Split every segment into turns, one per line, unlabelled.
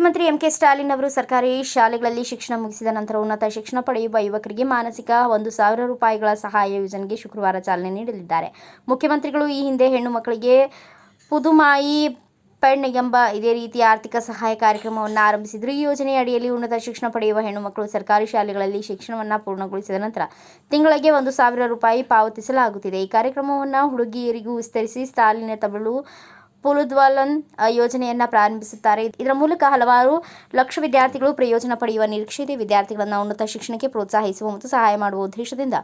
K Stalin ಅವರು ಸರ್ಕಾರಿ ಶಾಲೆಗಳಲ್ಲಿ ಶಿಕ್ಷಣ ಮುಗಿಸಿದ ನಂತರ ಉನ್ನತ ಶಿಕ್ಷಣ ಪಡೆಯುವ ಯುವಕರಿಗೆ ಮಾನಸಿಕ ಒಂದು ಸಾವಿರ ರೂಪಾಯಿಗಳ ಸಹಾಯ ಯೋಜನೆಗೆ ಶುಕ್ರವಾರ ಚಾಲನೆ ನೀಡಲಿದ್ದಾರೆ. ಮುಖ್ಯಮಂತ್ರಿಗಳು ಈ ಹಿಂದೆ ಹೆಣ್ಣು ಮಕ್ಕಳಿಗೆ ಪುದುಮಾಯಿ ಪೆಣ್ ಎಂಬ ಇದೇ ರೀತಿಯ ಆರ್ಥಿಕ ಸಹಾಯ ಕಾರ್ಯಕ್ರಮವನ್ನು ಆರಂಭಿಸಿದ್ರು. ಈ ಯೋಜನೆಯ ಅಡಿಯಲ್ಲಿ ಉನ್ನತ ಶಿಕ್ಷಣ ಪಡೆಯುವ ಹೆಣ್ಣು ಮಕ್ಕಳು ಸರ್ಕಾರಿ ಶಾಲೆಗಳಲ್ಲಿ ಶಿಕ್ಷಣವನ್ನು ಪೂರ್ಣಗೊಳಿಸಿದ ನಂತರ ತಿಂಗಳಿಗೆ ಒಂದು ಸಾವಿರ ರೂಪಾಯಿ ಪಾವತಿಸಲಾಗುತ್ತಿದೆ. ಈ ಕಾರ್ಯಕ್ರಮವನ್ನು ಹುಡುಗಿಯರಿಗೂ ವಿಸ್ತರಿಸಿ, ಸ್ಟಾಲಿನ ತಮಿಳು ಪುಲುದ್ವಲನ್ ಯೋಜನೆಯನ್ನ ಪ್ರಾರಂಭಿಸುತ್ತಾರೆ. ಇದರ ಮೂಲಕ ಹಲವಾರು ಲಕ್ಷ ವಿದ್ಯಾರ್ಥಿಗಳು ಪ್ರಯೋಜನ ಪಡೆಯುವ ನಿರೀಕ್ಷೆ ಇದೆ ವಿದ್ಯಾರ್ಥಿಗಳನ್ನು ಉನ್ನತ ಶಿಕ್ಷಣಕ್ಕೆ ಪ್ರೋತ್ಸಾಹಿಸುವ ಮತ್ತು ಸಹಾಯ ಮಾಡುವ ಉದ್ದೇಶದಿಂದ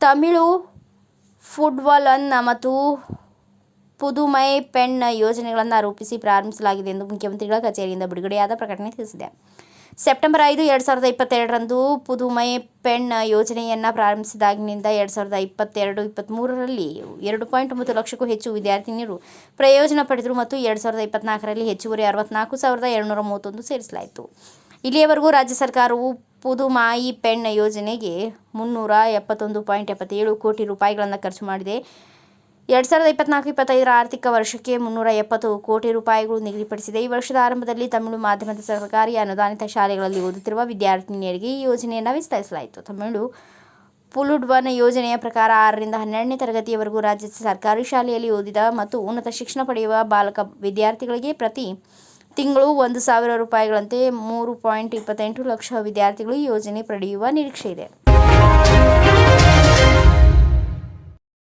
ತಮಿಳು ಫುಟ್ಬಾಲನ್ನ ಮತ್ತು ಪುದುಮೈ ಪೆಣ್ ಯೋಜನೆಗಳನ್ನು ರೂಪಿಸಿ ಪ್ರಾರಂಭಿಸಲಾಗಿದೆ ಎಂದು ಮುಖ್ಯಮಂತ್ರಿಗಳ ಕಚೇರಿಯಿಂದ ಬಿಡುಗಡೆಯಾದ ಪ್ರಕಟಣೆ ತಿಳಿಸಿದೆ. ಸೆಪ್ಟೆಂಬರ್ ಐದು, ಎರಡು ಸಾವಿರದ ಇಪ್ಪತ್ತೆರಡರಂದು ಪುದುಮೈ ಪೆಣ್ ಯೋಜನೆಯನ್ನು ಪ್ರಾರಂಭಿಸಿದಾಗಿನಿಂದ ಎರಡು ಸಾವಿರದ ಇಪ್ಪತ್ತೆರಡು ಇಪ್ಪತ್ತ್ಮೂರರಲ್ಲಿ ಎರಡು ಪಾಯಿಂಟ್ ಒಂಬತ್ತು ಲಕ್ಷಕ್ಕೂ ಹೆಚ್ಚು ವಿದ್ಯಾರ್ಥಿನಿಯರು ಪ್ರಯೋಜನ ಪಡೆದರು ಮತ್ತು ಎರಡು ಸಾವಿರದ ಇಪ್ಪತ್ನಾಲ್ಕರಲ್ಲಿ ಹೆಚ್ಚುವರಿ ಅರವತ್ನಾಲ್ಕು ಸಾವಿರದ ಏಳುನೂರ ಮೂವತ್ತೊಂದು ಸೇರಿಸಲಾಯಿತು. ಇಲ್ಲಿಯವರೆಗೂ ರಾಜ್ಯ ಸರ್ಕಾರವು ಪುದುಮಾಯಿ ಪೆಣ್ ಯೋಜನೆಗೆ ಮುನ್ನೂರ ಎಪ್ಪತ್ತೊಂದು ಪಾಯಿಂಟ್ ಎಪ್ಪತ್ತೇಳು ಕೋಟಿ ರೂಪಾಯಿಗಳನ್ನು ಖರ್ಚು ಮಾಡಿದೆ. ಎರಡು ಸಾವಿರದ ಇಪ್ಪತ್ನಾಲ್ಕು, ಇಪ್ಪತ್ತೈದರ ಆರ್ಥಿಕ ವರ್ಷಕ್ಕೆ ಮುನ್ನೂರ ಎಪ್ಪತ್ತು ಕೋಟಿ ರೂಪಾಯಿಗಳು ನಿಗದಿಪಡಿಸಿದೆ. ಈ ವರ್ಷದ ಆರಂಭದಲ್ಲಿ ತಮಿಳು ಮಾಧ್ಯಮದ ಸರ್ಕಾರಿ ಅನುದಾನಿತ ಶಾಲೆಗಳಲ್ಲಿ ಓದುತ್ತಿರುವ ವಿದ್ಯಾರ್ಥಿನಿಯರಿಗೆ ಈ ಯೋಜನೆಯನ್ನು ವಿಸ್ತರಿಸಲಾಯಿತು. ತಮಿಳು ಪುಲುಡ್ವನ್ ಯೋಜನೆಯ ಪ್ರಕಾರ ಆರರಿಂದ ಹನ್ನೆರಡನೇ ತರಗತಿಯವರೆಗೂ ರಾಜ್ಯದ ಸರ್ಕಾರಿ ಶಾಲೆಯಲ್ಲಿ ಓದಿದ ಮತ್ತು ಉನ್ನತ ಶಿಕ್ಷಣ ಪಡೆಯುವ ಬಾಲಕ ವಿದ್ಯಾರ್ಥಿಗಳಿಗೆ ಪ್ರತಿ ತಿಂಗಳು ಒಂದು ಸಾವಿರ ರೂಪಾಯಿಗಳಂತೆ ಮೂರು ಪಾಯಿಂಟ್ ಇಪ್ಪತ್ತೆಂಟು ಲಕ್ಷ ವಿದ್ಯಾರ್ಥಿಗಳು ಈ ಯೋಜನೆ ಪಡೆಯುವ ನಿರೀಕ್ಷೆ ಇದೆ.